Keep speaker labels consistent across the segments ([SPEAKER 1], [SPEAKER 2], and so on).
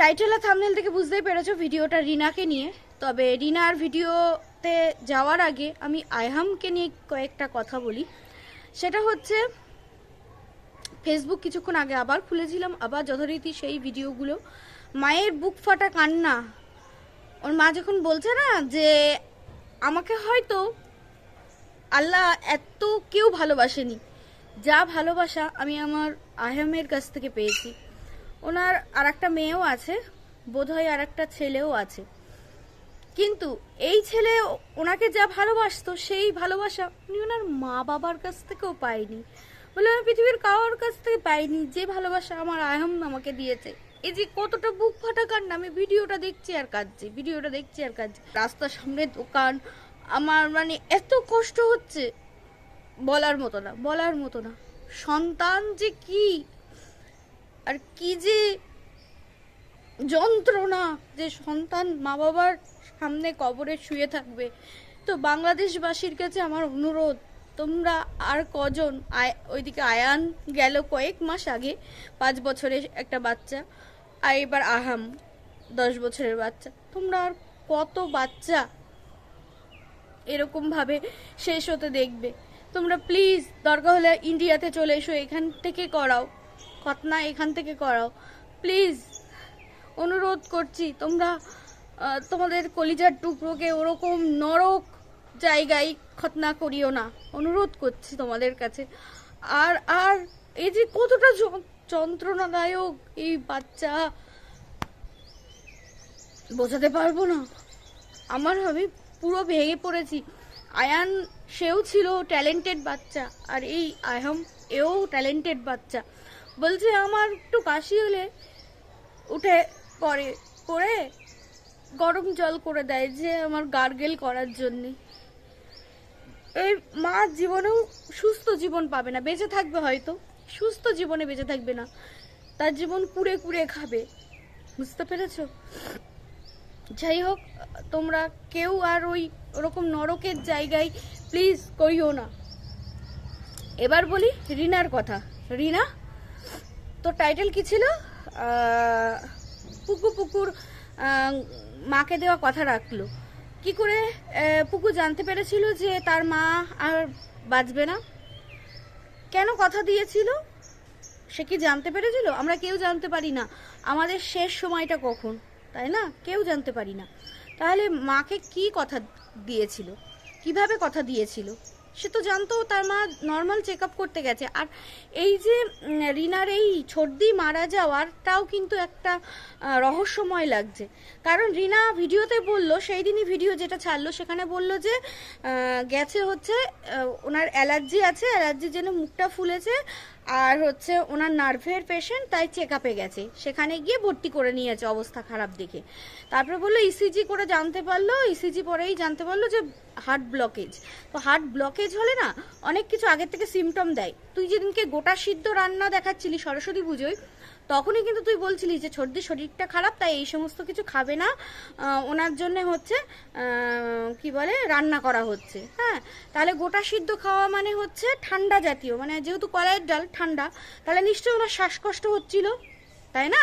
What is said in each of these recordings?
[SPEAKER 1] Title আর thumbnail থেকে বুঝতেই পেরেছ ভিডিওটা রিনাকে নিয়ে। তবে রিনার ভিডিওতে যাওয়ার আগে আমি আয়হামকে নিয়ে কয়েকটা কথা বলি। সেটা হচ্ছে ফেসবুক কিছুক্ষণ আগে আবার খুলেছিলাম, আবার যথারীতি সেই ভিডিওগুলো। মায়ের বুক ফাটা কান্না। ওর মা যখন বলছে না যে, আমাকে হয়তো আল্লাহ এত কেউ ভালোবাসেনি। যা ভালোবাসা আমি আমার আহমের কাছ থেকে পেয়েছি। ওনার আর একটা মেয়েও আছে, বোধহয় আর একটা ছেলেও আছে। কিন্তু এই ছেলে ওনাকে যা ভালোবাসতো, সেই ভালোবাসা উনি ওনার মা বাবার কাছ থেকেও পায়নি। বলে আমি পৃথিবীর কারোর কাছ থেকে পাইনি যে ভালোবাসা আমার আহম আমাকে দিয়েছে। এই যে কতটা বুক ফাটা কান্না আমি ভিডিওটা দেখছি আর কাঁদছি, ভিডিওটা দেখছি আর কাঁদছি। রাস্তার সামনে দোকান, আমার মানে এত কষ্ট হচ্ছে, বলার মতো না, বলার মতো না। সন্তান যে কি আর কি যে যন্ত্রণা যে সন্তান মা বাবার সামনে কবরে শুয়ে থাকবে। তো বাংলাদেশবাসীর কাছে আমার অনুরোধ, তোমরা আর কজন ওইদিকে আয়ান গেল কয়েক মাস আগে, পাঁচ বছরের একটা বাচ্চা, আর এবার আহাম দশ বছরের বাচ্চা। তোমরা আর কত বাচ্চা এরকমভাবে শেষ হতে দেখবে। তোমরা প্লিজ দরকার হলে ইন্ডিয়াতে চলে এসো, এখান থেকে করাও। খতনা এখান থেকে করাও। প্লিজ, অনুরোধ করছি, তোমরা তোমাদের কলিজার টুকরোকে ওরকম নরক জায়গায় খতনা করিও না। অনুরোধ করছি তোমাদের কাছে। আর আর এই যে কতটা যন- যন্ত্রণাদায়ক এই বাচ্চা, বোঝাতে পারব না। আমার, আমি পুরো ভেঙে পড়েছি। আয়ান, সেও ছিল ট্যালেন্টেড বাচ্চা, আর এই আয়াম এও ট্যালেন্টেড বাচ্চা। বলছে, আমার একটু কাশি হলে উঠে পরে পরে গরম জল করে দেয় যে আমার গার্গেল করার জন্যে। এই মা জীবনেও সুস্থ জীবন পাবে না, বেঁচে থাকবে হয়তো, সুস্থ জীবনে বেঁচে থাকবে না, তার জীবন কুড়ে কুড়ে খাবে, বুঝতে পেরেছ? যাই হোক, তোমরা কেউ আর ওই ওরকম নরকের জায়গায় প্লিজ করিও না। এবার বলি রিনার কথা। রিনা? তোর টাইটেল কি ছিল? পুকু পুকুর মাকে দেওয়া কথা রাখল। কি করে পুকু জানতে পেরেছিল যে তার মা আর বাঁচবে না? কেন কথা দিয়েছিল? সে কি জানতে পেরেছিল? আমরা কেউ জানতে পারি না। আমাদের শেষ সময়টা কখন? তাই না? কেউ জানতে পারি না। তাহলে মাকে কি কথা দিয়েছিল? কীভাবে কথা দিয়েছিল? সে তো জানতো তার মা নর্মাল চেক করতে গেছে। আর এই যে রিনার এই সর্দি মারা যাওয়ারটাও কিন্তু একটা রহস্যময় লাগছে। কারণ রিনা ভিডিওতে বলল, সেই দিনই ভিডিও যেটা ছাড়লো, সেখানে বলল যে গেছে হচ্ছে ওনার অ্যালার্জি আছে অ্যালার্জির জন্য মুখটা ফুলেছে, আর হচ্ছে ওনার নার্ভের পেশেন্ট তাই চেক আপে গেছে। সেখানে গিয়ে ভর্তি করে নিয়েছে অবস্থা খারাপ দেখে। তারপরে বলল ইসিজি করে জানতে পারল ইসিজি পরেই জানতে পারল যে হার্ট ব্লকেজ। তো হার্ট ব্লকেজ হলে না অনেক কিছু আগের থেকে সিমটম দেয়। তুই যেদিনকে গোটা সিদ্ধ রান্না দেখাচ্ছিলি সরস্বতী পুজোয়, তখনই কিন্তু তুই বলছিলি যে সর্দি শরীরটা খারাপ, তাই এই সমস্ত কিছু খাবে না। ওনার জন্য হচ্ছে কি বলে, রান্না করা হচ্ছে। হ্যাঁ তাহলে গোটা সিদ্ধ খাওয়া মানে হচ্ছে ঠান্ডা জাতীয় মানে যেহেতু কলাইয়ের ডাল ঠান্ডা, তাহলে নিশ্চয়ই ওনার শ্বাসকষ্ট হচ্ছিল, তাই না?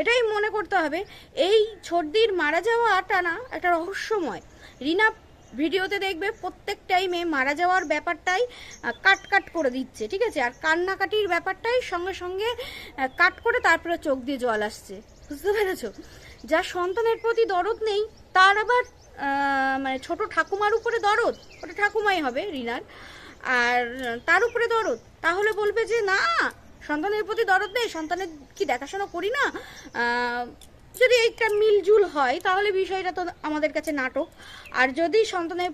[SPEAKER 1] এটাই মনে করতে হবে। এই সর্দির মারা যাওয়াটা না, একটা রহস্যময়। রিনা ভিডিওতে দেখবে প্রত্যেক টাইমে মারা যাওয়ার ব্যাপারটাই কাট কাট করে দিচ্ছে, ঠিক আছে? আর কান্নাকাটির ব্যাপারটাই সঙ্গে সঙ্গে কাট করে তারপরে চোখ দিয়ে জল আসছে। বুঝতে পেরেছ? যার সন্তানের প্রতি দরদ নেই, তার আবার মানে ছোট ঠাকুমার উপরে দরদ? ওটা ঠাকুমাই হবে, রিনার। আর, তার উপরে দরদ? তাহলে বলবে যে, না, সন্তানের প্রতি দরদ নেই, সন্তানের কি দেখাশোনা করি না? যদি এইটা মিলজুল হয়, তাহলে বিষয়টা তো আমাদের কাছে নাটক। আর যদি সন্তানের,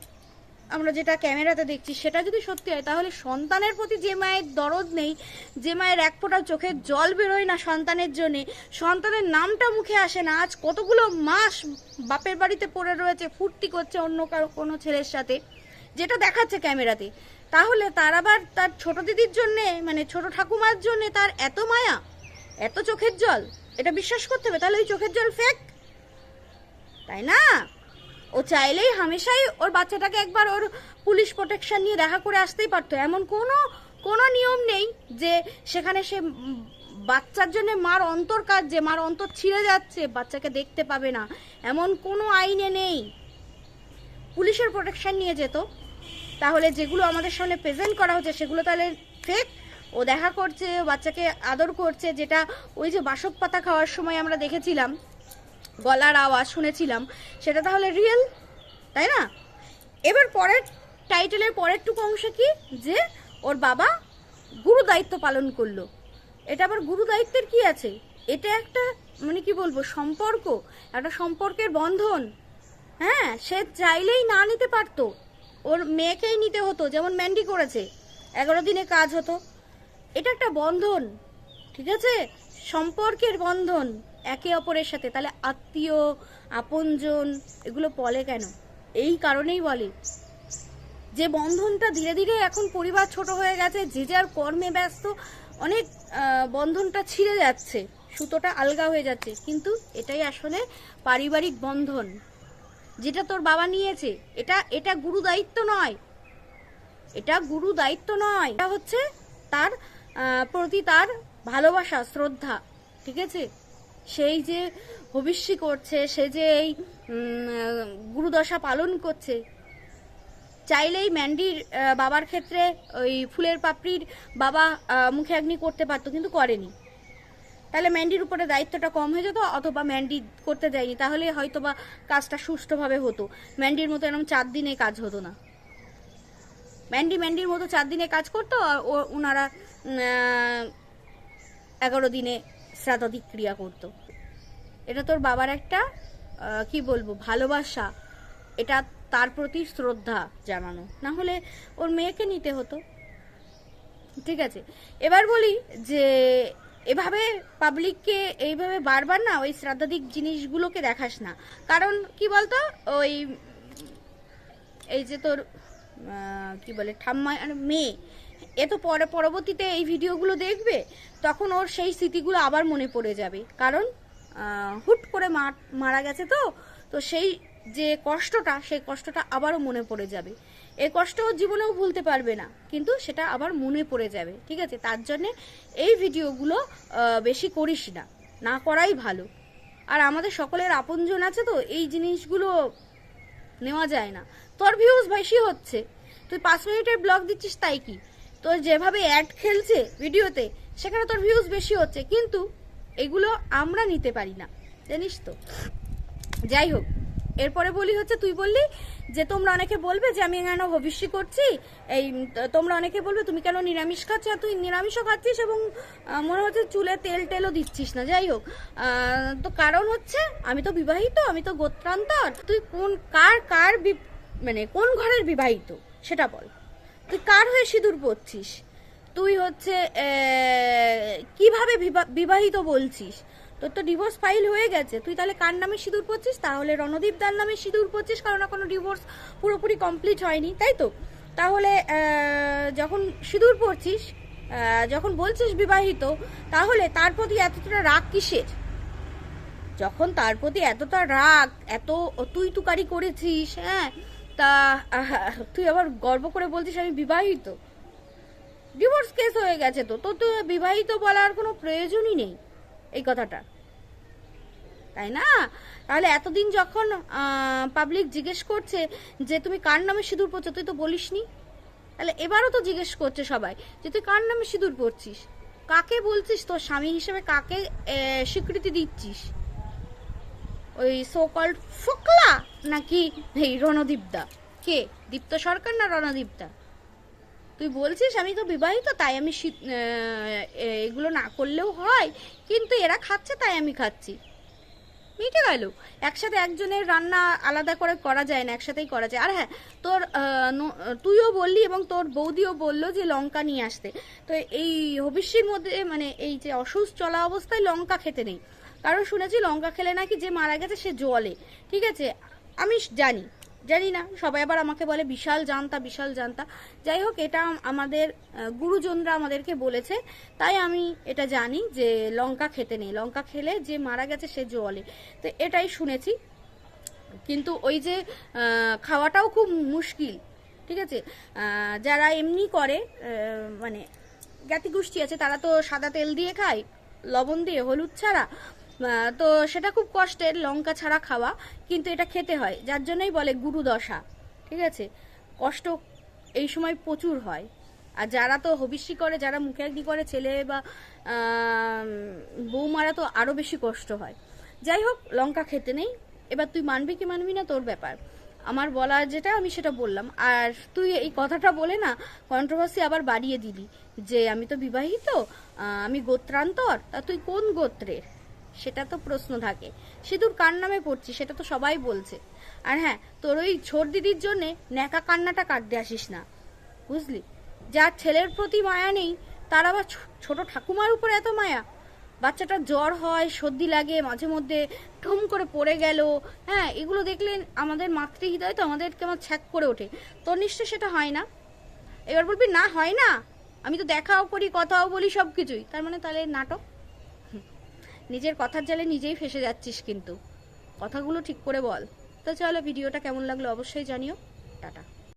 [SPEAKER 1] আমরা যেটা ক্যামেরাতে দেখছি, সেটা যদি সত্যি হয়, তাহলে সন্তানের প্রতি যে মায়ের দরদ নেই, যে মায়ের এক ফোঁটা চোখের জল বেরোয় না সন্তানের জন্য, সন্তানের নামটা মুখে আসে না। আজ কতগুলো মাস বাপের বাড়িতে পড়ে রয়েছে, ফুর্তি করছে অন্য কারও, কোনো ছেলের সাথে, যেটা দেখাচ্ছে ক্যামেরাতে। তাহলে তার আবার তার ছোট দিদির জন্যে মানে ছোট ঠাকুমার জন্যে তার এত মায়া, এত চোখের জল। এটা বিশ্বাস করতে হবে, তাহলে ওই চোখের জল ফেক। তাই না? ও চাইলেই হামেশাই ওর বাচ্চাটাকে একবার ওর পুলিশ প্রোটেকশন নিয়ে দেখা করে আসতেই পারতো। এমন কোনো কোনো নিয়ম নেই যে সেখানে সে বাচ্চার জন্য মার অন্তর কাজে মার অন্তর ছিঁড়ে যাচ্ছে, বাচ্চাকে দেখতে পাবে না। এমন কোনো আইনে নেই। পুলিশের প্রোটেকশন নিয়ে যেত। তাহলে যেগুলো আমাদের সামনে প্রেজেন্ট করা হচ্ছে, সেগুলো তাহলে ফেক? ও দেখা করছে বাচ্চাকে আদর করছে, যেটা ওই যে বাসক পাতা খাওয়ার সময় আমরা দেখেছিলাম, গলার আওয়াজ শুনেছিলাম, সেটা তাহলে রিয়েল তাই না? এবার পরের টাইটেলের পরের টুকু অংশ কি? যে ওর বাবা গুরু দায়িত্ব পালন করল। এটা আবার গুরু দায়িত্বের কি আছে? এটা একটা মানে কি বলব, সম্পর্ক, একটা সম্পর্কের বন্ধন। হ্যাঁ সে চাইলেই না নিতে পারতো। ওর মেয়েকেই নিতে হতো, যেমন ম্যান্ডি করেছে। এগারো দিনে কাজ হতো। এটা একটা বন্ধন, ঠিক আছে? সম্পর্কের বন্ধন, একে অপরের সাথে। তাহলে আত্মীয়, আপনজন, এগুলো বলে কেন? এই কারণেই বলে। যে বন্ধনটা ধীরে ধীরে এখন পরিবার ছোট হয়ে গেছে, যে যার কর্মে ব্যস্ত, অনেক বন্ধনটা ছিঁড়ে যাচ্ছে, সুতোটা আলগা হয়ে যাচ্ছে। কিন্তু এটাই আসলে পারিবারিক বন্ধন। যেটা তোর বাবা নিয়েছে, এটা এটা গুরু দায়িত্ব নয়। এটা গুরু দায়িত্ব নয়। এটা হচ্ছে তার প্রতি তার ভালোবাসা, শ্রদ্ধা, ঠিক আছে? সেই যে ভবিষ্যৎ করছে, সে যে এই গুরুদশা পালন করছে, চাইলেই ম্যান্ডির বাবার ক্ষেত্রে ওই ফুলের পাপড়ির বাবা মুখে অগ্নি করতে পারতো, কিন্তু করেনি। তাহলে ম্যান্ডির উপরে দায়িত্বটা কম হয়ে যেত, অথবা ম্যান্ডি করতে দেয়নি, তাহলে হয়তোবা কাজটা সুষ্ঠুভাবে হতো। ম্যান্ডির মতো এরকম চার দিনে কাজ হতো না। ম্যান্ডি ম্যান্ডির মতো চার দিনে কাজ করতো আর ও ওনারা এগারো দিনে শ্রাদ্ধাধিক ক্রিয়া করতো। এটা তোর বাবার একটা কি বলব, ভালোবাসা। এটা তার প্রতি শ্রদ্ধা জানানো। না হলে ওর মেয়েকে নিতে হতো। ঠিক আছে। এবার বলি যে, এভাবে পাবলিককে এইভাবে বারবার না ওই শ্রাদ্ধাধিক জিনিসগুলোকে দেখাস না। কারণ কি বলতো, ওই, এই যে তোর কি বলে ঠাম্মা আর মেয়ে। এ তো পরে, পরবর্তীতে এই ভিডিওগুলো দেখবে, তখন ওর সেই স্মৃতিগুলো আবার মনে পড়ে যাবে। কারণ হুট করে মারা গেছে তো তো সেই যে কষ্টটা, সেই কষ্টটা আবারও মনে পড়ে যাবে। এই কষ্ট জীবনেও ভুলতে পারবে না, কিন্তু সেটা আবার মনে পড়ে যাবে, ঠিক আছে? তার জন্যে এই ভিডিওগুলো বেশি করিস না না করাই ভালো। আর আমাদের সকলের আপনজন আছে তো, এই জিনিসগুলো নেওয়া যায় না। তোর ভিউজ বেশি হচ্ছে। তুই পাঁচ মিনিটের ব্লগ দিচ্ছিস তাই কি? তোর যেভাবে অ্যাড খেলছে ভিডিওতে, সেখানে তোর ভিউজ বেশি হচ্ছে। কিন্তু এগুলো আমরা নিতে পারি না, জানিস তো। যাই হোক, এরপরে বলি হচ্ছে, তুই বললি যে তোমরা অনেকে বলবে যে আমি কেন ভবিষ্যৎ করছি? এই, তোমরা অনেকে বলবে, তুমি কেন নিরামিষ খাচ্ছ? তুই নিরামিষও খাচ্ছিস এবং মনে হচ্ছে চুলে তেল টেলও দিচ্ছিস না। যাই হোক তো কারণ হচ্ছে, আমি তো বিবাহিত, আমি তো গোত্রান্তর। তুই কোন, কার কার মানে কোন ঘরের বিবাহিত, সেটা বল। তুই কার হয়ে সিঁদুর পরছিস? তুই হচ্ছে কীভাবে বিবাহিত বলছিস? তোর তো ডিভোর্স ফাইল হয়ে গেছে। তুই তাহলে কার নামে সিঁদুর পরছিস? তাহলে রণদীপ দার নামে সিঁদুর পরছিস? কারণ না কোনো ডিভোর্স পুরোপুরি কমপ্লিট হয়নি, তাই তো? তাহলে যখন সিঁদুর পড়ছিস যখন বলছিস বিবাহিত, তাহলে তার প্রতি এতটা রাগ কিসের? যখন তার প্রতি এতটা রাগ, এত তুই তুকারি করেছিস হ্যাঁ তা তুই আবার গর্ব করে বলছিস আমি বিবাহিত? ডিভোর্স কেস হয়ে গেছে তো তো বিবাহিত বলার কোনো প্রয়োজনই নেই এই কথাটা। তাই না? তাহলে এতদিন যখন পাবলিক জিজ্ঞেস করছে যে তুমি কার নামে সিঁদুর পরছো, তুই তো বলিসনি। তাহলে এবারও তো জিজ্ঞেস করছে সবাই যে তুই কার নামে সিঁদুর পরছিস? কাকে বলছিস তোর স্বামী হিসেবে কাকে স্বীকৃতি দিচ্ছিস? ওই সোকল্ড ফোকলা নাকি এই রণদীপদা কে? দীপ্ত সরকার না রণদীপদা তুই বলছিস আমি তো বিবাহিত, তাই আমি শীত- এগুলো না করলেও হয়, কিন্তু এরা খাচ্ছে তাই আমি খাচ্ছি। মিটে গেল। একসাথে একজনের রান্না আলাদা করে করা যায় না, একসাথেই করা যায়। আর হ্যাঁ তোর তুইও বললি এবং তোর বৌদিও বলল যে লঙ্কা নিয়ে আসতে। তো এই হবিষ্যির মধ্যে মানে এই যে অসুস্থ চলা অবস্থায় লঙ্কা খেতে নেই। কারণ শুনেছি লঙ্কা খেলে নাকি যে মারা গেছে সে জলে। ঠিক আছে? আমি জানি জানি না, সবাই আবার আমাকে বলে বিশাল জানতা বিশাল জানতা। যাই হোক, এটা আমাদের গুরুজনরা আমাদেরকে বলেছে, তাই আমি এটা জানি যে লঙ্কা খেতে নেই। লঙ্কা খেলে যে মারা গেছে সে জলে তো এটাই শুনেছি। কিন্তু ওই যে খাওয়াটাও খুব মুশকিল, ঠিক আছে? যারা এমনি করে মানে জ্ঞাতি গোষ্ঠী আছে, তারা তো সাদা তেল দিয়ে খায়, লবণ দিয়ে, হলুদ ছাড়া। তো সেটা খুব কষ্টের লঙ্কা ছাড়া খাওয়া, কিন্তু এটা খেতে হয়, যার জন্যই বলে গুরু দশা, ঠিক আছে? কষ্ট এই সময় প্রচুর হয়। আর যারা তো হবিষ্যি করে, যারা মুখে একদি করে, ছেলে বা বৌমারা তো আরও বেশি কষ্ট হয়। যাই হোক, লঙ্কা খেতে নেই। এবার তুই মানবি কি মানবি না, তোর ব্যাপার। আমার বলা যেটা, আমি সেটা বললাম। আর তুই এই কথাটা বলে না কন্ট্রোভার্সি আবার বাড়িয়ে দিলি, যে আমি তো বিবাহিত আমি গোত্রান্তর, তা তুই কোন গোত্রের? সেটা তো প্রশ্ন থাকে। সিঁদুর কার নামে পড়ছি সেটা তো সবাই বলছে। আর হ্যাঁ তোর ওই ছোট দিদির জন্যে ন্যাকা কান্নাটা কাটতে আসিস না। বুঝলি? যার ছেলের প্রতি মায়া নেই, তার আবার ছোট ঠাকুমার উপর এত মায়া? বাচ্চাটা জ্বর হয়, সর্দি লাগে, মাঝে মধ্যে ঠুম করে পড়ে গেল। হ্যাঁ এগুলো দেখলে আমাদের মাতৃহৃদয় তো আমাদের কেমন ছ্যাক করে ওঠে। তোর নিশ্চয় সেটা হয় না? এবার বলবি, না, হয় না। আমি তো দেখাও করি, কথাও বলি সব কিছুই তার মানে তাহলে নাটক। নিজের কথার জালে নিজেই ফেসে যাচ্ছিস কিন্তু। কথাগুলো ঠিক করে বল। তো চলো, ভিডিওটা কেমন লাগল অবশ্যই জানিও। টাটা।